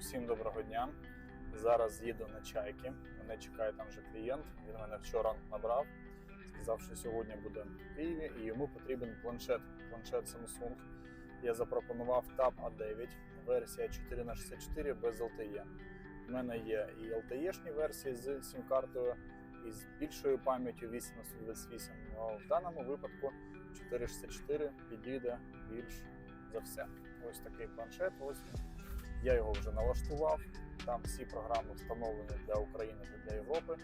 Всім доброго дня. Зараз їду на чайки. Мене чекає там вже клієнт. Він мене вчора набрав. Сказав, що сьогодні буде в Києві і йому потрібен планшет. Планшет Samsung. Я запропонував Tab A9, версія 4х64 без LTE. У мене є і LTE-шні версії з сім-картою, і з більшою пам'яттю 8 на 128. Але в даному випадку 464 підійде більш за все. Ось такий планшет. Ось він. Я його вже налаштував. Там всі програми встановлені для України та для Європи,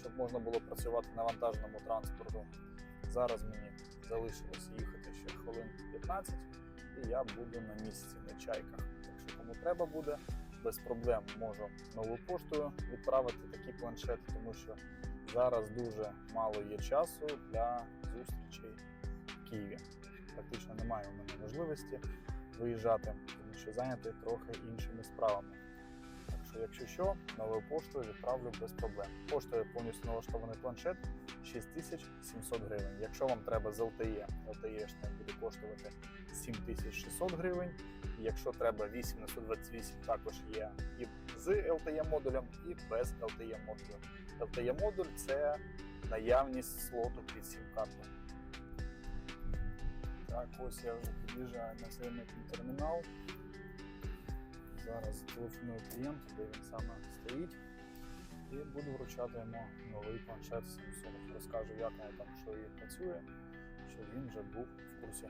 щоб можна було працювати на вантажному транспорту. Зараз мені залишилось їхати ще хвилин 15, і я буду на місці на чайках. Так що кому треба буде, без проблем можу новою поштою відправити такі планшети, тому що зараз дуже мало є часу для зустрічей в Києві. Практично немає у мене можливості виїжджати, тому що зайнятий трохи іншими справами. Так що, якщо що, новою поштою відправлю без проблем. Поштою повністю налаштований планшет 6700 гривень. Якщо вам треба з LTE, LTE буде коштувати 7600 гривень. Якщо треба 8 на 128, також є і з LTE модулем, і без LTE модулю. LTE модуль це наявність слоту під сім-карту. Так, ось я вже під'їжджаю на цей термінал. Зараз телефоную клієнту, де він саме стоїть, і буду вручати йому новий планшет Samsung. Розкажу, як воно там, що і працює, щоб він вже був в курсі.